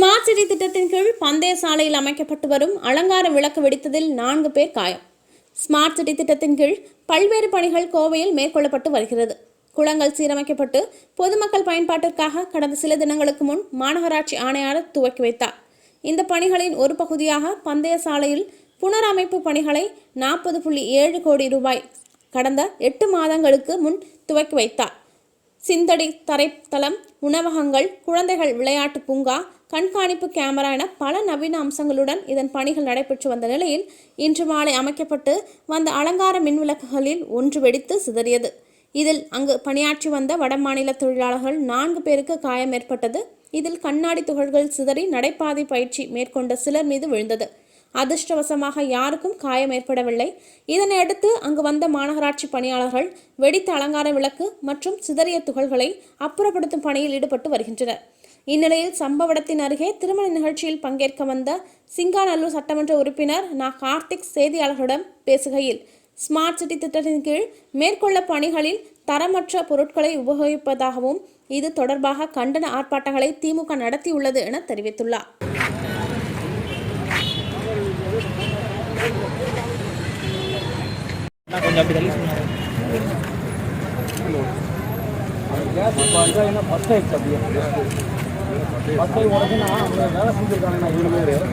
Smart city திட்டத்தின் கீழ் பந்தய சாலையில் அமைக்கப்பட்டு வரும் அலங்கார விளக்கு வெடித்ததில் நான்கு பேர் காயம். ஸ்மார்ட் சிட்டி திட்டத்தின் கீழ் பல்வேறு பணிகள் கோவையில் மேற்கொள்ளப்பட்டு வருகிறது. குளங்கள் சீரமைக்கப்பட்டு பொதுமக்கள் பயன்பாட்டிற்காக கடந்த சில தினங்களுக்கு முன் மாநகராட்சி ஆணையாளர் துவக்கி வைத்தார். இந்த பணிகளின் ஒரு பகுதியாக பந்தய சாலையில் புனரமைப்பு பணிகளை நாற்பது புள்ளி ஏழு கோடி ரூபாய் கடந்த எட்டு மாதங்களுக்கு முன் துவக்கி வைத்தார். சிந்தடி தரைத்தளம் உணவகங்கள் குழந்தைகள் விளையாட்டு பூங்கா கண்காணிப்பு கேமரா என பல நவீன அம்சங்களுடன் இதன் பணிகள் நடைபெற்று வந்த நிலையில் இன்று மாலை அமைக்கப்பட்டு வந்த அலங்கார மின்விளக்குகளில் ஒன்று வெடித்து சிதறியது. இதில் அங்கு பணியாற்றி வந்த வடமாநில தொழிலாளர்கள் நான்கு பேருக்கு காயம் ஏற்பட்டது. இதில் கண்ணாடி துகள்கள் சிதறி நடைபாதை பயிற்சி மேற்கொண்ட சிலர் மீது விழுந்தது. அதிர்ஷ்டவசமாக யாருக்கும் காயம் ஏற்படவில்லை. இதனையடுத்து அங்கு வந்த மாநகராட்சி பணியாளர்கள் வெடித்த அலங்கார விளக்கு மற்றும் சிதறிய துகள்களை அப்புறப்படுத்தும் பணியில் ஈடுபட்டு வருகின்றனர். இந்நிலையில் சம்பவ இடத்தின் அருகே திருமண நிகழ்ச்சியில் பங்கேற்க வந்த சிங்காநல்லூர் சட்டமன்ற உறுப்பினர் நா. கார்த்திக் செய்தியாளர்களிடம் பேசுகையில் ஸ்மார்ட் சிட்டி திட்டத்தின் கீழ் மேற்கொள்ள பணிகளில் தரமற்ற பொருட்களை உபயோகிப்பதாகவும் இது தொடர்பாக கண்டன ஆர்ப்பாட்டங்களை திமுக நடத்தியுள்ளது என தெரிவித்துள்ளார். கொஞ்சம் அப்படி தள்ளி உடச்சுன்னா அவங்க வேலை செஞ்சுருக்காங்க இவ்வளோ பேர்.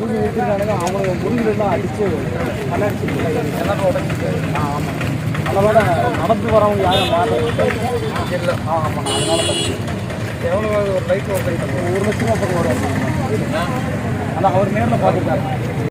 மூணு வச்சுருக்காங்க அவங்க முடிஞ்செல்லாம் அடித்து கண்ணடிச்சு எல்லாமே உடச்சிட்டு ஆ ஆமாம் அதோட நடந்து வரவங்க யாரும் மாட்டேன் ஆ ஆமாம் அதனால எவ்வளோ ஒரு லைட் ஒரு லைட் ஒரு லட்சம் பக்கம் வரும். ஆனால் அவர் நேரில் பார்த்துருக்காரு.